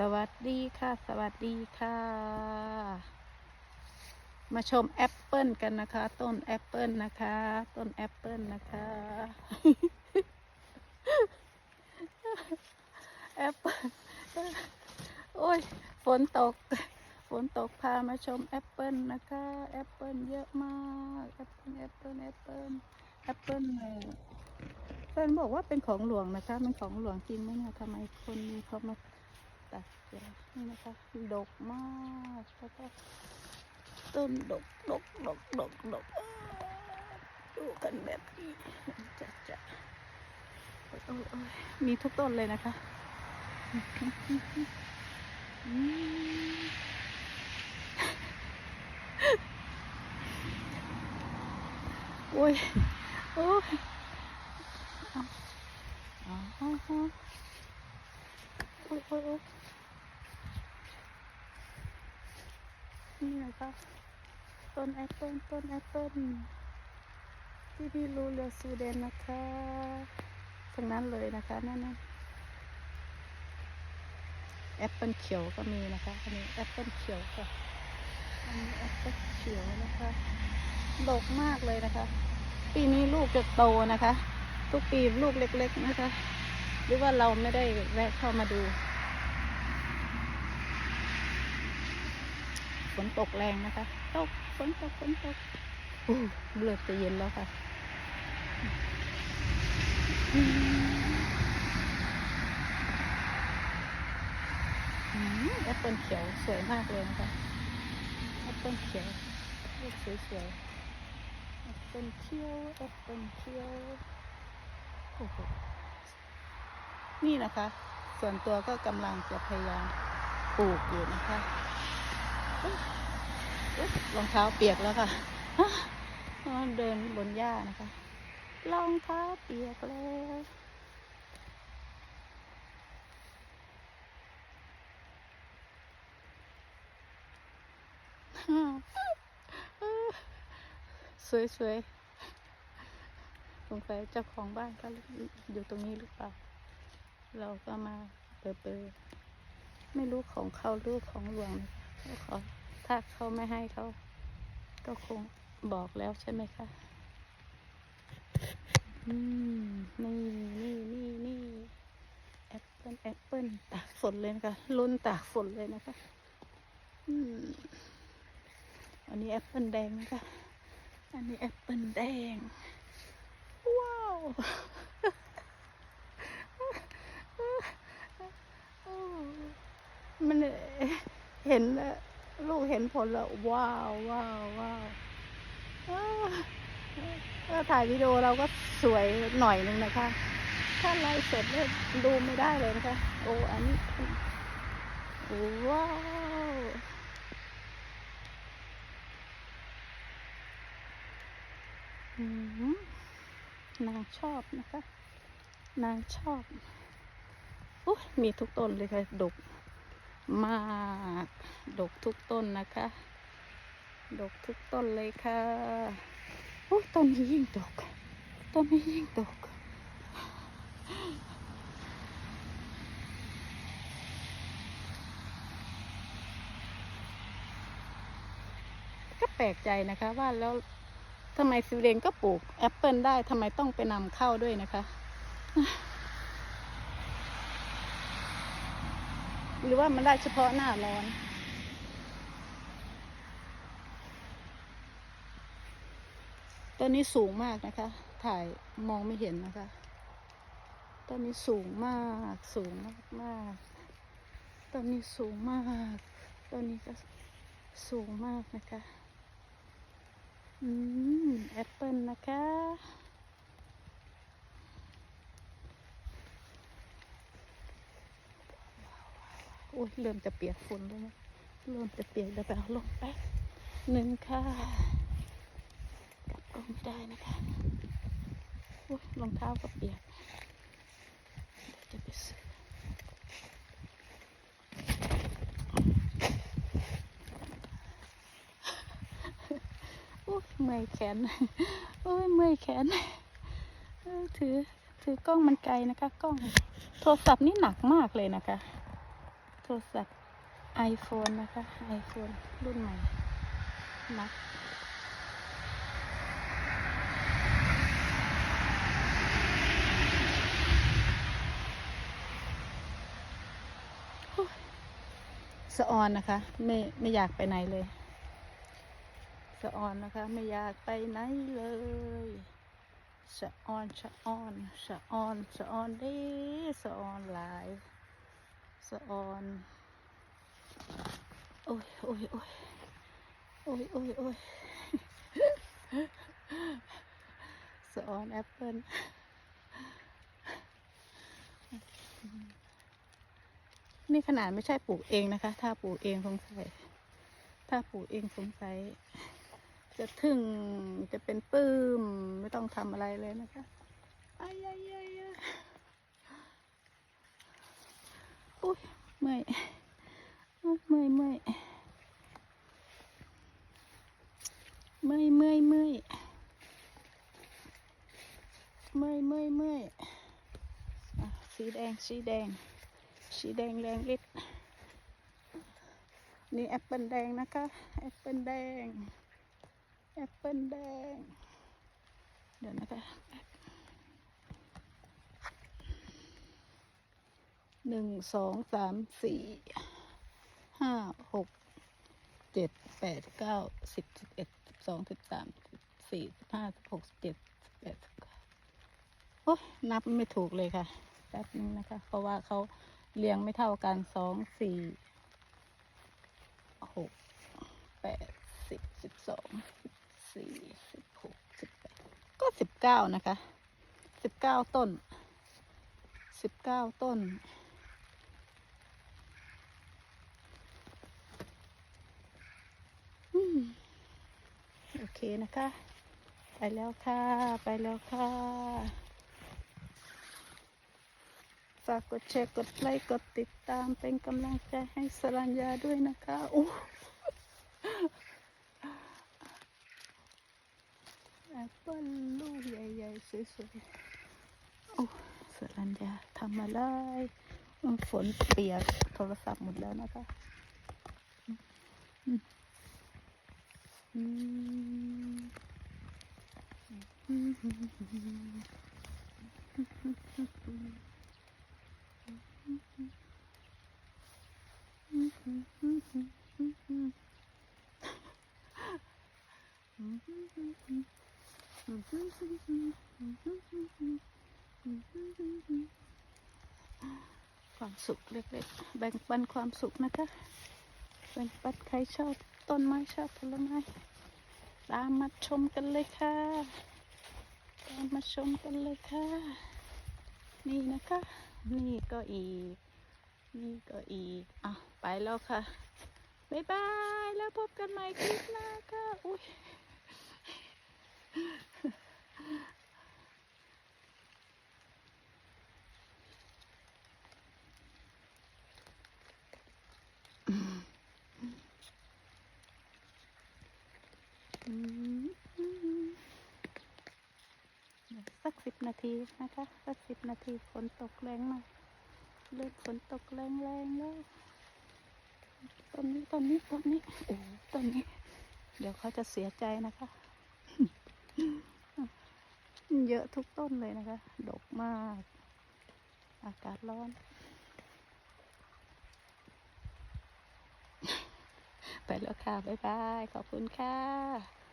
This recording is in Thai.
สวัสดีค่ะ สวัสดีค่ะ มาชมแอปเปิลกันนะคะ ต้นแอปเปิลนะคะ ต้นแอปเปิลนะคะแอปเปิลโอ้ยฝนตก ฝนตกพามาชมแอปเปิลนะคะแอปเปิลเยอะมากแอปเปิลแอปเปิลแอปเปิลแอปเปิลเนี่ยแฟนบอกว่าเป็นของหลวงนะคะ มันของหลวงจริงไหมเนี่ยทำไมคนนี้เขามา ตัดเสียนี่นะคะดกมากแล้วก็ต้นดกดกดกดกดกดูกันแบบนี้จะจะมีทุกต้นเลยนะคะโอ้ย โอ้ยอาเอาเอาเอาโอ้ยโอ้ย นี่นะคะต้นแอปเปิ้ลต้นแอปเปิ้ลที่พี่รู้เรือสวีเดนนะคะทั้งนั้นเลยนะคะนั่นนะแอปเปิลเขียวก็มีนะคะอันนี้แอปเปิลเขียวค่ะอันนี้แอปเปิลเขียวนะคะดกมากเลยนะคะ ปีนี้ลูกจะโตนะคะ ทุกปีลูกเล็ก ๆ นะคะ หรือว่าเราไม่ได้แวะเข้ามาดู ฝนตกแรงนะคะ ตกฝนตกฝนตกอู้เลือดจะเย็นแล้วค่ะอืมอืมแอปเปิลเขียวสวยมากเลยนะคะแอปเปิลเขียวลูกสวยๆแอปเปิลเขียวแอปเปิลเขียวโอ้โหนี่นะคะ ส่วนตัวก็กำลังจะพยายามปลูกอยู่นะคะ รองเท้าเปียกแล้วค่ะเดินบนหญ้านะคะรองเท้าเปียกแล้วสวยๆสงสัยเจ้าของบ้านก็อยู่ตรงนี้หรือเปล่า เราก็มาเปิดเปิดไม่รู้ของเขาหรือของหลวงเขา ถ้าเขาไม่ให้เขา ก็คงบอกแล้วใช่ไหมคะอืมนี่นี่นี่นี่แอปเปิลแอปเปิลตากฝนเลยนะคะลุ้นตากฝนเลยนะคะอืมอันนี้แอปเปิลแดงนะคะอันนี้แอปเปิลแดง ว้าวมันเห็นแล้ว ลูกเห็นผลแล้ว ว้าวว้าวว้าวถ้าถ่ายวิดีโอเราก็สวยหน่อยนึงนะคะ ถ้าไลฟ์สดเนี่ยดูไม่ได้เลยนะคะ โอ้อันนี้โอ้ว้าวนางชอบนะคะ นางชอบอมีทุกต้นเลยค่ะดก มากดกทุกต้นนะคะ ดกทุกต้นเลยค่ะโอ้ยต้นนี้ยิ่งดก ต้นนี้ยิ่งดก ก็แปลกใจนะคะว่าแล้วทำไมสวีเดนก็ปลูกแอปเปิลได้ทำไมต้องไปนำเข้าด้วยนะคะ หรือว่ามันได้เฉพาะหน้าร้อน ต้นนี้สูงมากนะคะ ถ่ายมองไม่เห็นนะคะ ต้นนี้สูงมาก สูงมากมากต้นนี้สูงมาก ต้นนี้ก็สูงมากนะคะ อืม แอปเปิลนะคะ โอ้ยเริ่มจะเปียกฝนแล้วนะเริ่มจะเปียกเดี๋ยวไปเอาลงแป๊บหนึ่งค่ะกลับก็ไม่ได้นะคะโอ้ยรองเท้าก็เปียกเดี๋ยวจะไปซื้อโอ้ยเมื่อยแขนโอ้ยเมื่อยแขนถือถือกล้องมันไกลนะคะ กล้องโทรศัพท์นี่หนักมากเลยนะคะ โทรศัพท์ iPhone นะคะ iPhone รุ่นใหม่นะโอ้ยสะออนนะคะ ไม่ไม่อยากไปไหนเลย สะออนนะคะ ไม่อยากไปไหนเลยสะออนสะออนสะออนสะออนดีสะออนหลายะออน โอ้ยโอ้ยโอ้ยโอ้ยโอ้ยโอ้ยสะออนแอปเปิลนี่ขนาดไม่ใช่ปลูกเองนะคะ ถ้าปลูกเองสงสัยถ้าปลูกเองสงสัยจะถึงจะเป็นปื้ม ไม่ต้องทำอะไรเลยนะคะอายายายาย อุ้ยเมื่อยเมื่อยเมื่อยเมื่อยเมื่อยเมื่อยเมื่อยเมื่อยเมื่อยสีแดงสีแดง สีแดงแรงฤทธิ์นี่แอปเปิลแดงนะคะแอปเปิลแดงแอปเปิลแดงเดี๋ยวนะคะ หนึ่งสองสามสี่ห้าหกเจ็ดแปดเก้าสิบสิบเอ็ดสิบสองสิบสามสิบสี่สิบห้าสิบหกสิบเจ็ดสิบแปดสิบเก้าโอ้ยนับไม่ถูกเลยค่ะแป๊บนึงนะคะ เพราะว่าเขาเรียงไม่เท่ากันสองสี่หกแปดสิบสิบสองสิบสี่สิบหกสิบแปดก็สิบเก้านะคะสิบเก้าต้นสิบเก้าต้น อืมโอเค นะคะ ไปแล้วค่ะ ไปแล้วค่ะ ฝากกดแชร์ กดไลค์ กดติดตามเป็นกำลังใจให้สรัญญาด้วยนะคะโอ้แอปเปิ้ลลูกใหญ่ๆสวยๆโอ้สรัญญาทำอะไรอืมฝนเปียกโทรศัพท์หมดแล้วนะคะ ความสุขเล็กๆ แบ่งปันความสุขนะคะ แบ่งปันใครชอบ ต้นไม้ชอบผลไม้ตามมาชมกันเลยค่ะตามมาชมกันเลยค่ะ นี่นะคะ นี่ก็อีก นี่ก็อีกอะไปแล้วค่ะบ๊ายบายแล้วพบกันใหม่คลิปหน้าค่ะอุ้ย อืมเดี๋ยวสักสิบ นาทีนะคะสักสิบนาทีฝนตกแรงหน่อยเริ่มฝนตกแรงแรงๆแล้วตอนนี้ตอนนี้ตอนนี้โอ้ตอนนี้ เดี๋ยวเขาจะเสียใจนะคะ เยอะทุกต้นเลยนะคะ ดกมาก อากาศร้อน ไปแล้วค่ะ บ๊ายบาย ขอบคุณค่ะ